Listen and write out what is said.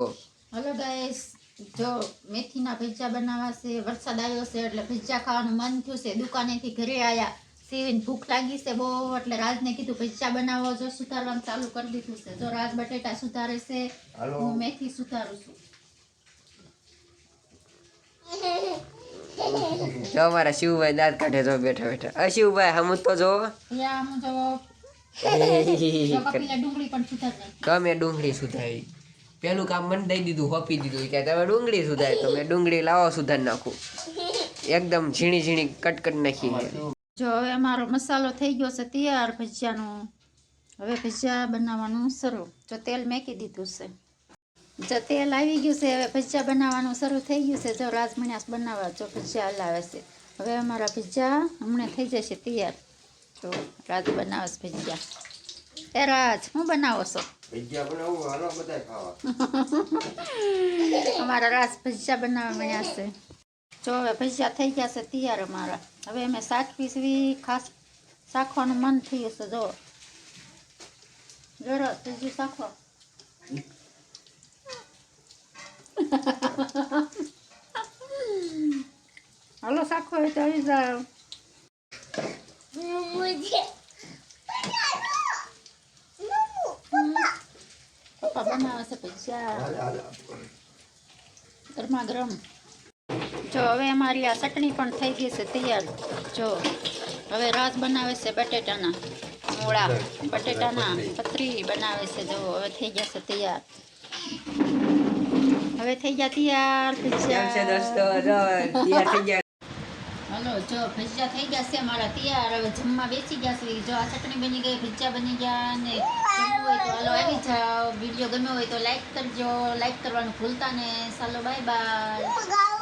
Hello guys જો મેથીના ભજીયા બનાવવા છે વરસાદ આવ્યો છે એટલે ભજીયા ખાવાનું મન થયું છે. દુકાનેથી ઘરે આવ્યા સીવીને ભૂખ લાગી છે બહુ એટલે રાજને કીધું ભજીયા બનાવો જો સુધારવાનું ચાલુ કરી દીધું છે. જો રાજ બટેટા સુધારે છે હું મેથી સુધારું છું. જો શિવભાઈ દાંત કાઢે જો બેઠા બેઠા. શિવભાઈ હમ તો જો. યા હું જો. જો ડુંગળી પણ સુધારી ગમે ડુંગળી સુધારી. પેલું કામ મને દઈ દીધું, હોપી દીધું. કે તમે ડુંગળી સુધારી, તો મેં ડુંગળી લાવો, સુધારી નાખું. એકદમ ઝીણી ઝીણી કટ કરી નાખી જો હવે અમારો મસાલો થઈ ગયો છે તૈયાર ભજીયાનો. હવે ભજીયા બનાવવાનું શરૂ. જો તેલ મેકી દીધું છે. જો તેલ આવી ગયું છે, હવે ભજીયા બનાવવાનું શરૂ થઈ ગયું છે. જો રાજમણ્યાસ બનાવવા, જો ભજીયા હલાવે છે. હવે અમારા ભજીયા હમણાં થઈ જશે તૈયાર. જો રાજ બનાવે છે ભજીયા. એ રાજ હું બનાવો છો? ભજીયા બનાવું હાલો બધા ખાવા. અમારા રાસ ભજીયા બનાવવા મળ્યા છે. જો હવે ભજીયા થઈ ગયા છે તૈયાર અમારા. હવે અમે શાકવી સીવી ખાસ શાખવાનું મન થયું છે જો. જરો ત્રીજું શાખો હાલો શાખો હોય તો આવી જાઓ. પપ્પા બનાવે છે ભજીયા ગરમા ગરમ જો હવે અમારી આ ચટણી પણ થઈ ગઈ છે તૈયાર. જો હવે રાસ બનાવે છે બટેટાના મૂળા. બટેટાના પતરી. બનાવે છે. જો હવે થઈ ગયા છે તૈયાર. હવે થઈ ગયા તૈયાર. હલો, જો ભજીયા થઈ ગયા છે મારા તૈયાર. હવે જમવા બેસી ગયા છે. જો આ ચટણી બની ગઈ, ભજીયા બની ગયા ને હોય તો હાલો આવી જાઓ. વીડિયો ગમ્યો હોય તો લાઈક કરજો. લાઈક કરવાનું ભૂલતા ને ચાલો બાય બાય